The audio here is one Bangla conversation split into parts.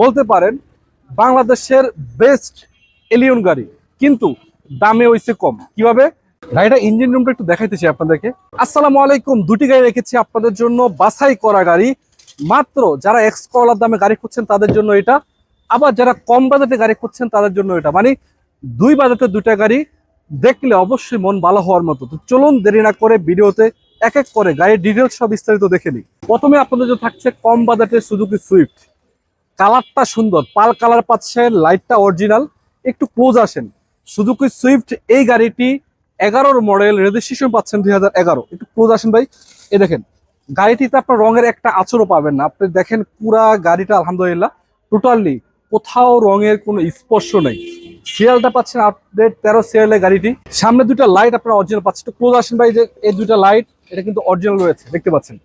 বলতে পারেন, বাংলাদেশের বেস্ট এলিয়ন গাড়ি, কিন্তু দামে হইছে কম। কীভাবে? গাড়িটা ইঞ্জিন রুমটা একটু দেখাইতেছি আপনাদেরকে। আসসালামু আলাইকুম, দুটি গাড়ি রেখেছি আপনাদের জন্য, বাছাই করা গাড়ি। মাত্র যারা এক্স কলার দামে গাড়ি খুঁজছেন, তাদের জন্য এটা। আবার যারা কম বাজেটে গাড়ি খুঁজছেন, তাদের জন্য এটা। মানে দুই বাজেটে দুইটা গাড়ি দেখলে অবশ্যই মন ভালো হওয়ার মতো। তো চলুন দেরি না করে ভিডিওতে এক এক করে গাড়ির ডিটেলস সব বিস্তারিত দেখে নিই। প্রথমে আপনাদের জন্য থাকছে কম বাজেটের সুজুকি সুইফট কালারটা সুন্দর, পাল কালার পাচ্ছেন লাইটটা অরিজিনাল একটু ক্লোজ আসেন। সুজুকি সুইফট এই গাড়িটি এগারোর মডেল রেজিস্ট্রেশন পাচ্ছেন দুই হাজার এগারো। একটু ক্লোজ আসেন ভাই। এ দেখেন, গাড়িটিতে আপনার রঙের একটা আচরও পাবেন না। আপনি দেখেন পুরা গাড়িটা, আলহামদুলিল্লাহ টোটালি কোথাও রঙের কোনো স্পর্শ নেই। সিরিয়ালটা পাচ্ছেন আপডেট তেরো সিরিয়ালের গাড়িটি। সামনে দুটো লাইট আপনারা অরিজিনাল পাচ্ছেন। একটু ক্লোজ আসেন ভাই, যে এই দুটো লাইট এটা কিন্তু অরিজিনাল রয়েছে, দেখতে পাচ্ছেন।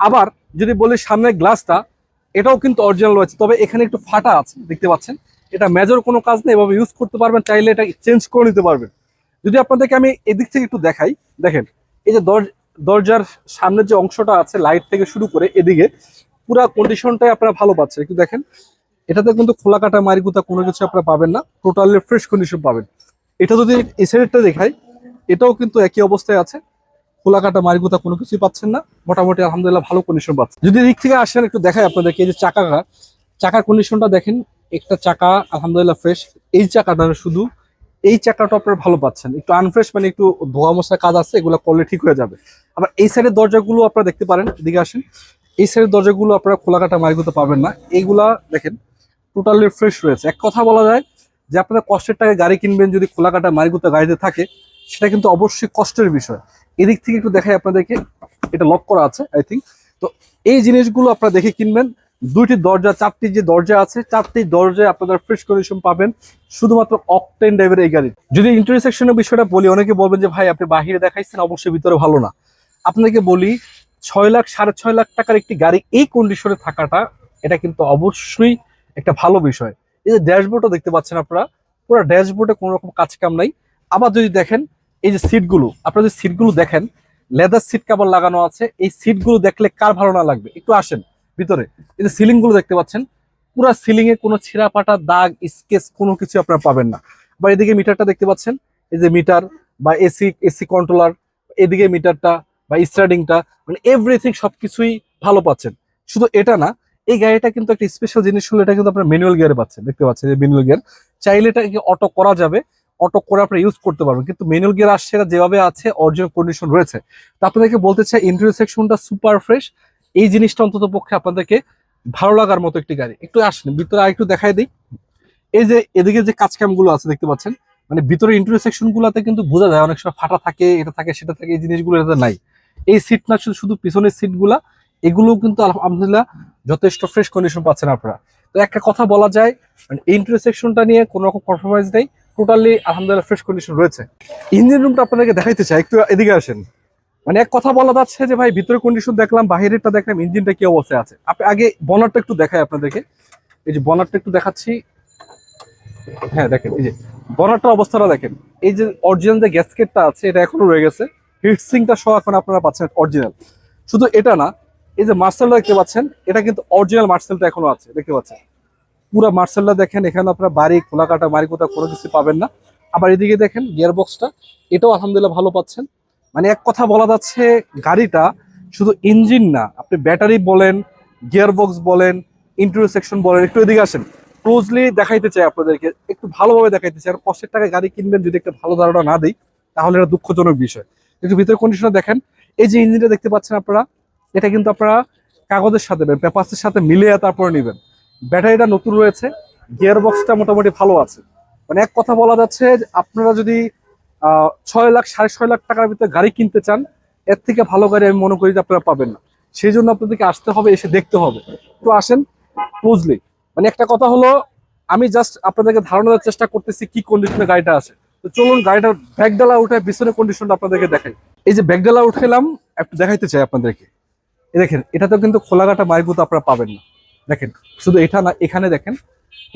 আবার যদি বলি সামনের গ্লাসটা এটাও কিন্তু অরিজিনাল রয়েছে। তবে এখানে একটু ফাটা আছে, দেখতে পাচ্ছেন। এটা মেজর কোনো কাজ নেই, এভাবে ইউজ করতে পারবেন, চাইলে এটা চেঞ্জ করে নিতে পারবেন। যদি আপনাদেরকে আমি এদিক থেকে একটু দেখাই, দেখেন, এই যে দর- দরজার সামনের যে অংশটা আছে লাইট থেকে শুরু করে এদিকে, পুরা কন্ডিশনটাই আপনারা ভালো পাচ্ছেন। একটু দেখেন, এটাতে কিন্তু খোলা কাটা মারিগুতা কোনো কিছু আপনারা পাবেন না টোটালি ফ্রেশ কন্ডিশন পাবেন। এটা যদি এই সাইডটা দেখাই, এটাও কিন্তু একই অবস্থায় আছে। খোলা কাটা মারিগুতা কোনো কিছুই পাচ্ছেন না। মোটামুটি আলহামদুলিল্লাহ ভালো কন্ডিশন পাচ্ছেন। যদি দিক থেকে আসেন একটু দেখাই আপনাদেরকে, এই যে চাকাটা চাকার কন্ডিশনটা দেখেন, একটা চাকা আলহামদুলিল্লাহ ফ্রেশ এই চাকাটা শুধু, এই চাকাটা আপনারা ভালো পাচ্ছেন। একটু আনফ্রেশ মানে একটু ধোয়া মশা কাজ আছে, এগুলো করলে ঠিক হয়ে যাবে। আবার এই সাইডের দরজাগুলো আপনারা দেখতে পারেন, এদিকে আসেন। এই সাইডের দরজাগুলো আপনারা খোলা কাটা মারিগুতে পাবেন না। এইগুলা দেখেন টোটালি ফ্রেশ রয়েছে। এক কথা বলা যায় যে আপনারা কষ্টের টাকায় গাড়ি কিনবেন, যদি খোলা কাটা মারিগুতে গাড়িতে থাকে, সেটা কিন্তু অবশ্যই কষ্টের বিষয়। এদিক থেকে একটু দেখাই আপনাদেরকে। এটা লক করা আছে আই থিঙ্ক তো এই জিনিসগুলো আপনারা দেখে কিনবেন। দুইটি দরজা, চারটি যে দরজা আছে, চারটি দরজায় আপনারা ফ্রেশ কন্ডিশন পাবেন। শুধুমাত্র অকটেন ড্রাইভের এই গাড়ি যদি ইন্টারসেকশনের বিষয়টা বলি, অনেকে বলবেন যে, ভাই, আপনি বাহিরে দেখাইছেন, অবশ্যই ভিতরে ভালো না। আপনাকে বলি, ছয় লাখ, সাড়ে ছয় লাখ টাকার একটি গাড়ি এই কন্ডিশনে থাকাটা, এটা কিন্তু অবশ্যই একটা ভালো বিষয়। এই যে ড্যাশবোর্ডও দেখতে পাচ্ছেন আপনারা, পুরো ড্যাশবোর্ডে কোনো রকম কাজ কাম নাই। আবার যদি দেখেন এই যে সিটগুলো আপনারা যদি সিটগুলো দেখেন লেদার সিট কাভার লাগানো আছে, এই সিটগুলো দেখলে কার ভালো না লাগবে? একটু আসেন ভিতরে। এই যে সিলিংগুলো দেখতে পাচ্ছেন, পুরো সিলিং এ কোনো ছিঁড়া পাটা দাগ, স্কেচ কোনো কিছু আপনারা পাবেন না। বা এদিকে মিটারটা দেখতে পাচ্ছেন, এই যে মিটার বা এসি এসি কন্ট্রোলার এদিকে মিটারটা বা স্টার্টিংটা মানে এভরিথিং সবকিছুই ভালো পাচ্ছেন। শুধু এটা না, এই গাড়িটা কিন্তু একটা স্পেশাল জিনিস হলো, এটা কিন্তু আপনার ম্যানুয়াল গিয়ারে পাচ্ছেন, দেখতে পাচ্ছেন যে ম্যানুয়াল গিয়ার চাইলে এটাকে অটো করা যাবে অটো করে আপনারা ইউজ করতে পারবেন। কিন্তু ম্যানুয়াল গিয়ার আসছে এটা যেভাবে আছে অরিজিনাল কন্ডিশন রয়েছে। তো আপনাদেরকে বলতে চাই ইন্টারিয়র সেকশনটা সুপার ফ্রেশ এই জিনিসটা অন্তত পক্ষে আপনাদেরকে ভালো লাগার মতো একটি গাড়ি। একটু আসেন, ভিতরে আরেকটু দেখাই দিই। এই যে এদিকে যে কাজগুলো আছে, দেখতে পাচ্ছেন? মানে ভিতরে ইন্টারিয়র সেকশন গুলাতে কিন্তু বোঝা যায়, অনেক সময় ফাটা থাকে, এটা থাকে, সেটা থাকে, এই জিনিসগুলো এটাতে নাই। এই সিট না, শুধু শুধু পিছনের সিটগুলা, এগুলো কিন্তু আলহামদুলিল্লাহ যথেষ্ট ফ্রেশ কন্ডিশন পাচ্ছেন আপনারা। তো একটা কথা বলা যায় মানে ইন্টারিয়র সেকশনটা নিয়ে কোনো রকম কম্প্রোমাইজ নেই। টোটালি আলহামদুলিল্লাহ ফ্রেশ কন্ডিশন রয়েছে। ইঞ্জিন রুমটা আপনাদেরকে দেখাইতে চাই, একটু এদিকে আসেন। মানে এক কথা বলা যাচ্ছে যে ভাই, ভিতরে কন্ডিশন দেখলাম, বাহিরেরটা দেখলাম ইঞ্জিনটা কি অবস্থায় আছে? আপনি আগে বনারটা একটু দেখাই আপনাদেরকে। এই যে বনারটা একটু দেখাচ্ছি। হ্যাঁ দেখেন, এই যে বনারটার অবস্থাটা দেখেন। এই যে অরিজিনাল যে গ্যাসকেটটা আছে, এটা এখনও রয়ে গেছে। হিটসিংটা সহ এখন আপনারা পাচ্ছেন অরিজিনাল শুধু এটা না, এই যে মার্সেলটা দেখতে পাচ্ছেন, এটা কিন্তু অরিজিনাল মার্সেলটা এখনও আছে, দেখতে পাচ্ছেন। পুরো মার্সেলটা দেখেন, এখানে আপনার বাড়ি খোলা কাটা মারি কোথা কোনো কিছু পাবেন না। আবার এদিকে দেখেন গিয়ার বক্সটা এটাও আলহামদুলিল্লাহ ভালো পাচ্ছেন। মানে এক কথা বলা যাচ্ছে, গাড়িটা শুধু ইঞ্জিন না, আপনি ব্যাটারি বলেন গিয়ার বক্স বলেন ইন্টারিয়র সেকশন বলেন, একটু এদিকে আসেন। ক্লোজলি দেখাইতে চাই আপনাদেরকে, একটু ভালোভাবে দেখাইতে চাই। আর কষ্টের টাকায় গাড়ি কিনবেন, যদি একটা ভালো ধারণা না দিই, তাহলে এটা দুঃখজনক বিষয়। একটু ভিতরে কন্ডিশনে দেখেন। এই যে ইঞ্জিনটা দেখতে পাচ্ছেন আপনারা, এটা কিন্তু আপনারা কাগজের সাথে পেপারসের সাথে মিলিয়ে তারপরে নেবেন। ব্যাটারিটা নতুন রয়েছে গিয়ার বক্সটা মোটামুটি ভালো আছে। মানে এক কথা বলা যাচ্ছে আপনারা যদি ছয় লাখ, সাড়ে ছয় লাখ টাকার ভিতরে গাড়ি কিনতে চান, এর থেকে ভালো গাড়ি আমি মনে করি যে আপনারা পাবেন না। সেই জন্য আপনাদেরকে আসতে হবে, এসে দেখতে হবে। তো আসেন, বুঝলি। মানে একটা কথা হলো, আমি জাস্ট আপনাদেরকে ধারণা দেওয়ার চেষ্টা করতেছি কি কন্ডিশনে গাড়িটা আছে। তো চলুন, গাড়িটার ব্যাগডালা উঠে পিছনে কন্ডিশনটা আপনাদেরকে দেখাই। এই যে ব্যাগডালা উঠেলাম একটু দেখাইতে চাই আপনাদেরকে। দেখেন, এটাতেও কিন্তু খোলাঘাটা মাইগুতো আপনারা পাবেন না। দেখেন, শুধু এটা না, এখানে দেখেন,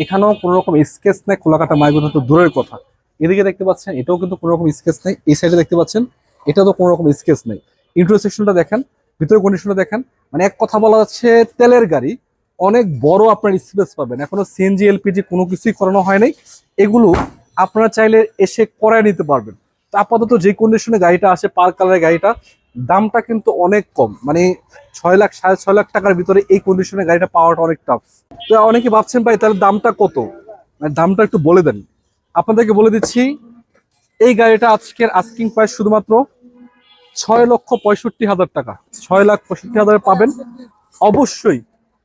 এখানেও কোনো রকম স্কেচ নেই, খোলাকাটা মাইগুতো তো দূরের কথা। এদিকে দেখতে পাচ্ছেন, এটাও কিন্তু কোনো রকম স্কেচ নেই, এই সাইডে দেখতে পাচ্ছেন এটা তো কোনো রকম স্কেচ নেই। ইন্টারসেকশনটা দেখেন, ভিতরে কন্ডিশনটা দেখেন মানে এক কথা বলা যাচ্ছে, তেলের গাড়ি, অনেক বড় আপনার স্পেস পাবেন। এখনও সিএনজি এলপিজি কোনো কিছুই করানো হয় নাই, এগুলো আপনারা চাইলে এসে করায় নিতে পারবেন। আপাতত যে কন্ডিশনে গাড়িটা আসে পার কালারের গাড়িটা, দামটা কিন্তু অনেক কম। মানে ছয় লাখ, সাড়ে ছয় লাখ টাকার ভিতরে এই কন্ডিশনে গাড়িটা পাওয়াটা অনেক টাফ তো অনেকে ভাবছেন, ভাই, তাহলে দামটা কত? মানে দামটা একটু বলে দেন। আপনাদেরকে বলে দিচ্ছি, এই গাড়িটা আজকের আস্কিং প্রাইস শুধুমাত্র ছয় লক্ষ পঁয়ষট্টি হাজার টাকা। ছয় লাখ পঁয়ষট্টি হাজার পাবেন। অবশ্যই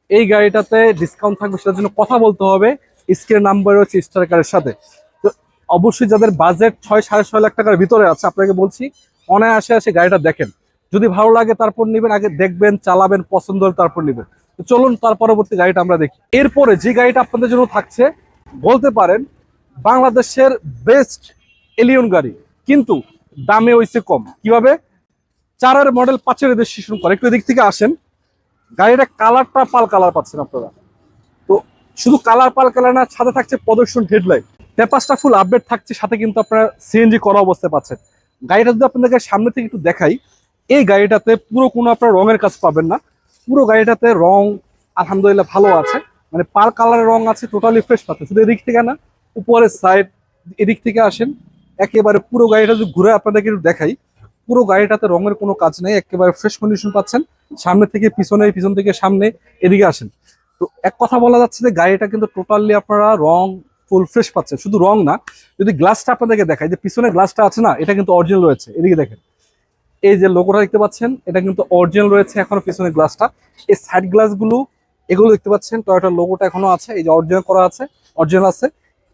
এই গাড়িটাতে ডিসকাউন্ট থাকবে, সেটার জন্য কথা বলতে হবে। স্ক্রিন নাম্বার হচ্ছে স্টারকারের সাথে। তো অবশ্যই যাদের বাজেট ছয়, সাড়ে ছয় লাখ টাকার ভিতরে আছে, আপনাকে বলছি, অনায়াসে আসে গাড়িটা দেখেন। যদি ভালো লাগে, তারপর নেবেন, আগে দেখবেন, চালাবেন, পছন্দ হলে তারপর নেবেন। চলুন, তার পরবর্তী গাড়িটা আমরা দেখি। এরপরে যে গাড়িটা আপনাদের জন্য থাকছে, বলতে পারেন, বাংলাদেশের বেস্ট এলিয়ন গাড়ি। কিন্তু দামে হইছে কম। কীভাবে? চারের মডেল পাঁচের রেজিস্ট্রেশন করে। একটু এদিক থেকে আসেন। গাড়িটা কালারটা পাল কালার পাচ্ছেন আপনারা। তো শুধু কালার পাল কালার না, সাথে থাকছে প্রদর্শন হেডলাইট পেপারসটা ফুল আপডেট থাকছে, সাথে কিন্তু আপনারা সিএনজি করা অবস্থায় পাচ্ছেন। গাড়িটা যদি আপনাদেরকে সামনে থেকে একটু দেখাই, এই গাড়িটাতে পুরো কোনো আপনার রঙের কাজ পাবেন না। পুরো গাড়িটাতে রং আলহামদুলিল্লাহ ভালো আছে। মানে পার কালারের রং আছে টোটালি ফ্রেশ পাচ্ছে। শুধু এদিক থেকে না, উপরের সাইড এদিক থেকে আসেন, একেবারে পুরো গাড়িটা যদি ঘুরে আপনাদেরকে একটু দেখাই, পুরো গাড়িটাতে রঙের কোনো কাজ নেই, একেবারে ফ্রেশ কন্ডিশন পাচ্ছেন। সামনে থেকে পিছনে, পিছন থেকে সামনে, এদিকে আসেন। তো এক কথা বলা যাচ্ছে যে গাড়িটা কিন্তু টোটালি আপনারা রং ফুল ফ্রেশ পাচ্ছেন। শুধু রং না, যদি গ্লাসটা আপনাদেরকে দেখাই, যে পিছনে গ্লাসটা আছে না, এটা কিন্তু অরিজিনাল রয়েছে। এদিকে দেখেন, এই যে লোগোটা দেখতে পাচ্ছেন, এটা কিন্তু অরিজিনাল রয়েছে এখনও পিছনে গ্লাসটা। এই সাইড গ্লাসগুলো এগুলো দেখতে পাচ্ছেন টয়োটার লোগোটা এখনও আছে, এই যে অরিজিনাল করা আছে অরিজিনাল আছে।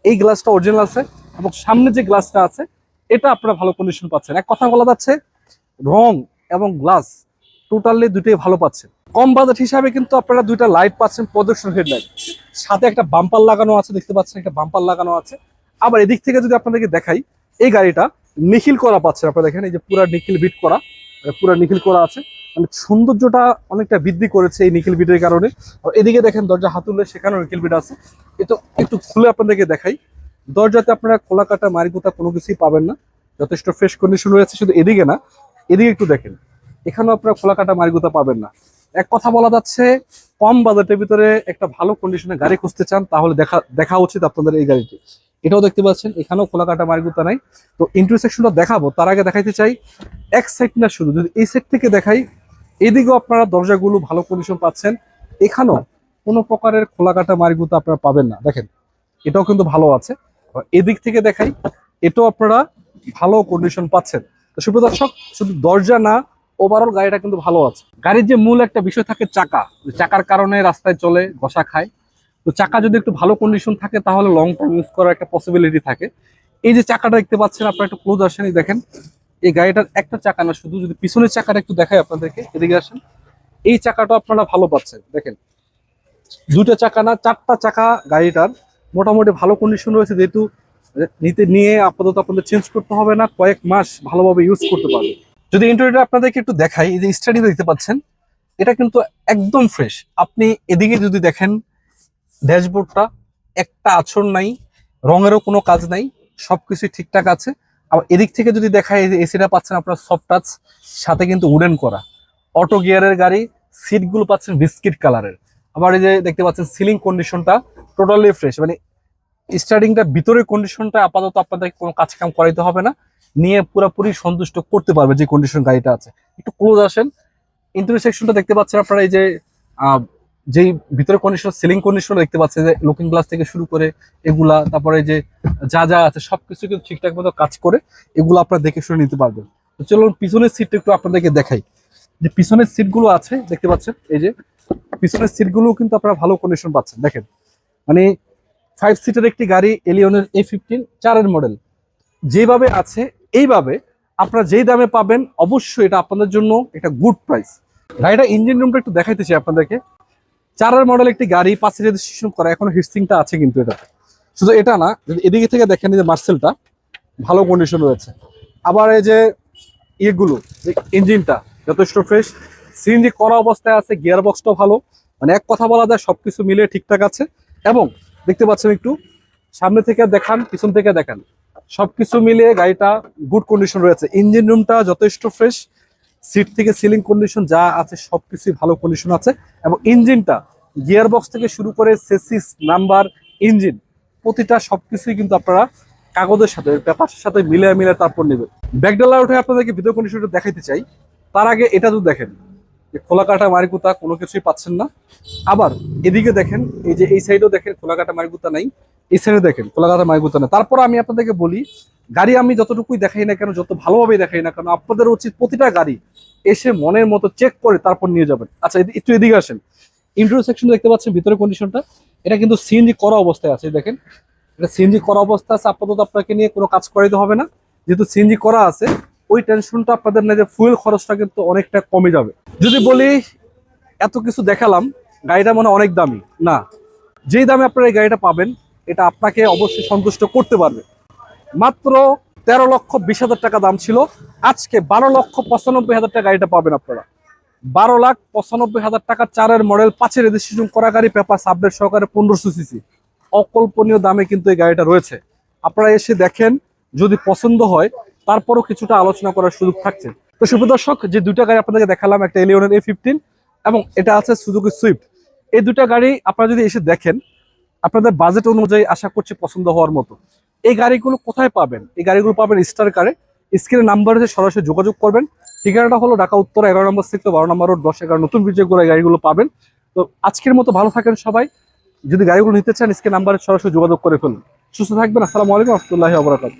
এই গ্লাসটা অরিজিনাল আছে, এবং সামনে যে গ্লাসটা আছে, এটা আপনারা ভালো কন্ডিশন পাচ্ছেন। এক কথা বলা যাচ্ছে, রং এবং গ্লাস টোটালি দুটোই ভালো পাচ্ছেন। কম বাজেট হিসাবে কিন্তু আপনারা দুইটা লাইট পাচ্ছেন প্রদর্শন হেডলাইট সাথে একটা বাম্পার লাগানো আছে, দেখতে পাচ্ছেন একটা বাম্পার লাগানো আছে। আবার এদিক থেকে যদি আপনাদেরকে দেখাই, এই গাড়িটা নিখিল করা পাচ্ছেন আপনারা দেখেন, এই যে পুরা নিখিল বিট করা পুরা নিখিল করা আছে। মানে সৌন্দর্যটা অনেকটা বৃদ্ধি করেছে এই নিখিল বিটের কারণে। আর এদিকে দেখেন, দরজা হাতুলে সেখানেও নিখিল বিট আছে। এটা একটু খুলে আপনাদেরকে দেখাই। দরজাতে আপনারা খোলা কাটা মারিগুতা কোনো কিছুই পাবেন না। যথেষ্ট ফ্রেশ কন্ডিশন রয়েছে, শুধু এদিকে না, এদিকে একটু দেখেন। এখানেও আপনারা খোলা কাটা মারিগুতা পাবেন না। এক কথা বলা যাচ্ছে, কম বাজেটের ভিতরে একটা ভালো কন্ডিশনে গাড়ি খুঁজতে চান, তাহলে দেখা দেখা উচিত আপনাদের এই গাড়িটি। এটাও দেখতে পাচ্ছেন, এখানেও খোলা কাটা মারিগুতা নাই। তো ইন্টারসেকশনটা দেখাবো, তার আগে দেখাইতে চাই, এক সাইড না শুধু, যদি এই সাইড থেকে দেখাই, এদিকেও আপনারা দরজাগুলো ভালো কন্ডিশন পাচ্ছেন, এখানেও কোনো প্রকারের খোলা কাটা মারিগুতা আপনারা পাবেন না। দেখেন, এটাও কিন্তু ভালো আছে। এদিক থেকে দেখাই, এটাও আপনারা ভালো কন্ডিশন পাচ্ছেন। তো সুপ্রিয় দর্শক, শুধু দরজা না ওভারঅল গাড়িটা কিন্তু ভালো আছে। গাড়ির যে মূল একটা বিষয় থাকে চাকা চাকার কারণে রাস্তায় চলে, ঘষা খায়। তো চাকা যদি একটু ভালো কন্ডিশন থাকে, তাহলে লং টাইম ইউজ করার একটা পসিবিলিটি থাকে। এই যে চাকাটা দেখতে পাচ্ছেন, আপনারা একটু ক্লোজ আসেন দেখেন। এই গাড়িটার একটা চাকা না, শুধু যদি পিছনের চাকাটা একটু দেখায় আপনাদেরকে, এদিকে আসেন। এই চাকাটা আপনারা ভালো পাচ্ছেন, দেখেন। দুটা চাকা না, চারটা চাকা গাড়িটার। মোটামুটি ভালো কন্ডিশন রয়েছে, যেহেতু নিতে নিয়ে আপাতত আপনাদের চেঞ্জ করতে হবে না, কয়েক মাস ভালোভাবে ইউজ করতে পারবে যদি ইন্টারভিউটা আপনাদেরকে একটু দেখাই, এই যে স্টাডি দেখতে পাচ্ছেন, এটা কিন্তু একদম ফ্রেশ আপনি এদিকে যদি দেখেন, ড্যাশবোর্ডটা একটা আছর নাই, রঙেরও কোনো কাজ নাই সবকিছু ঠিকঠাক আছে। আবার এদিক থেকে যদি দেখায় এসিটা পাচ্ছেন আপনার সফট টাচ সাথে কিন্তু উডেন করা। অটো গিয়ারের গাড়ি সিটগুলো পাচ্ছেন বিস্কিট কালারের আবার এই যে দেখতে পাচ্ছেন সিলিং কন্ডিশনটা টোটালি ফ্রেশ মানে স্টার্টিংটা ভিতরের কন্ডিশনটা আপাতত আপনাদের কোনো কাজ কাম করাইতে হবে না। নিয়ে পুরোপুরি সন্তুষ্ট করতে পারবে যে কন্ডিশন গাড়িটা আছে। একটু ক্লোজ আসেন। ইন্টারভিউ সেকশনটা দেখতে পাচ্ছেন আপনারা এই যে যেই ভিতরে কন্ডিশন সিলিং কন্ডিশন দেখতে পাচ্ছেন যে লুকিং গ্লাস থেকে শুরু করে এগুলা, তারপরে যে যা যা আছে সবকিছু কিন্তু ঠিকঠাক মতো কাজ করে, এগুলো আপনারা দেখে শুনে নিতে পারবেন। তো চলুন পিছনের সিটটা একটু আপনাদেরকে দেখাই। যে পিছনের সিটগুলো আছে, দেখতে পাচ্ছেন, এই যে পিছনের সিটগুলো কিন্তু আপনারা ভালো কন্ডিশন পাচ্ছেন। দেখেন মানে ফাইভ সিটের একটি গাড়ি এলিয়নের এ ফিফটিন চারের মডেল যেভাবে আছে, এইভাবে আপনারা যেই দামে পাবেন, অবশ্যই এটা আপনাদের জন্য একটা গুড প্রাইস গাড়িটা ইঞ্জিন রুমটা একটু দেখাইতে চাই আপনাদেরকে। চারের মডেল একটি গাড়ি পাঁচে রেজিস্ট্রেশন করা, এখন হিটসিংটা আছে কিন্তু এটা শুধু এটা না, যদি এদিকে থেকে দেখেন যে মার্সেলটা ভালো কন্ডিশন রয়েছে। আবার এই যে ইয়েগুলো ইঞ্জিনটা যথেষ্ট ফ্রেশ সিএনজি করা অবস্থায় আছে গিয়ার বক্সটাও ভালো। মানে এক কথা বলা যায়, সবকিছু মিলে ঠিকঠাক আছে। এবং দেখতে পাচ্ছেন একটু, সামনে থেকে দেখান, পিছন থেকে দেখান। সবকিছু মিলিয়ে গাড়িটা গুড কন্ডিশন রয়েছে। ইঞ্জিন রুমটা যথেষ্ট ফ্রেশ সিট থেকে সিলিং কন্ডিশন যা আছে সবকিছুই ভালো কন্ডিশন আছে এবং ইঞ্জিনটা গিয়ার বক্স থেকে শুরু করে সেসিস নাম্বার ইঞ্জিন প্রতিটা সবকিছুই কিন্তু আপনারা কাগজের সাথে পেপারের সাথে মিলে মিলে তারপর নেবেন। ব্যাকডালার উঠে আপনাদেরকে ভিডিও কন্ডিশনটা দেখাইতে চাই। তার আগে এটা তো দেখেন। যে খোলা কাটা মারিকুতা কোনো কিছুই পাচ্ছেন না। আবার এদিকে দেখেন, এই যে এই সাইডেও দেখেন খোলা কাটা মারিকুতা নাই, এই সাইডে দেখেন খোলা কাটা মারিকুতা নাই। তারপর আমি আপনাদেরকে বলি, গাড়ি আমি যতটুকুই দেখাই না কেন, যত ভালোভাবে দেখাই না কেন, আপনাদের উচিত প্রতিটা গাড়ি এসে মনের মতো চেক করে তারপর নিয়ে যাবেন। আচ্ছা একটু এদিকে আসেন। ইন্টারভিউ সেকশন দেখতে পাচ্ছেন, ভিতরে কন্ডিশনটা এটা কিন্তু সিএনজি করা অবস্থায় আছে দেখেন। এটা সিএনজি করা অবস্থা আছে, আপাতত আপনাকে নিয়ে কোনো কাজ করাইতে হবে না। যেহেতু সিএনজি করা আছে ওই টেনশনটা আপনাদের না যে ফুয়েল খরচটা কিন্তু অনেকটা কমে যাবে। যদি বলি, এত কিছু দেখালাম, গাড়িটা মনে অনেক দামি। না, যেই দামে আপনারা এই গাড়িটা পাবেন, এটা আপনাকে অবশ্যই সন্তুষ্ট করতে পারবে। মাত্র তেরো লক্ষ বিশ হাজার টাকা দাম ছিল। আজকে বারো লক্ষ পঁচানব্বই হাজার টাকা গাড়িটা পাবেন আপনারা। বারো লাখ পঁচানব্বই হাজার টাকা চারের মডেল পাঁচের রেজিস্ট্রেশন করা গাড়ি, পেপার, সাবডেট সহকারে পনেরোশো সিসি অকল্পনীয় দামে কিন্তু এই গাড়িটা রয়েছে। আপনারা এসে দেখেন, যদি পছন্দ হয় তারপরও কিছুটা আলোচনা করার সুযোগ থাকছে। তো শুভ দর্শক, যে দুইটা গাড়ি আপনাদেরকে দেখালাম, একটা এলিয়নের এ ফিফটিন এবং এটা আছে সুজুকি সুইফট এই দুটা গাড়ি আপনারা যদি এসে দেখেন, আপনাদের বাজেট অনুযায়ী আশা করছি পছন্দ হওয়ার মতো। এই গাড়িগুলো কোথায় পাবেন? এই গাড়িগুলো পাবেন স্টার কারে স্ক্রিনের নাম্বার নাম্বারে সরাসরি যোগাযোগ করবেন। ঠিকানাটা হলো ঢাকা উত্তর এগারো নম্বর সেক্টর বারো নম্বর রোড দশ এগারো, নতুন বিজয় করে গাড়িগুলো পাবেন। তো আজকের মতো ভালো থাকেন সবাই। যদি গাড়িগুলো নিতে চান স্ক্রিন নাম্বারে সরাসরি যোগাযোগ করে ফেলুন। সুস্থ থাকবেন, আসসালামু আলাইকুম, রহমতুল্লাহি আবরাকাত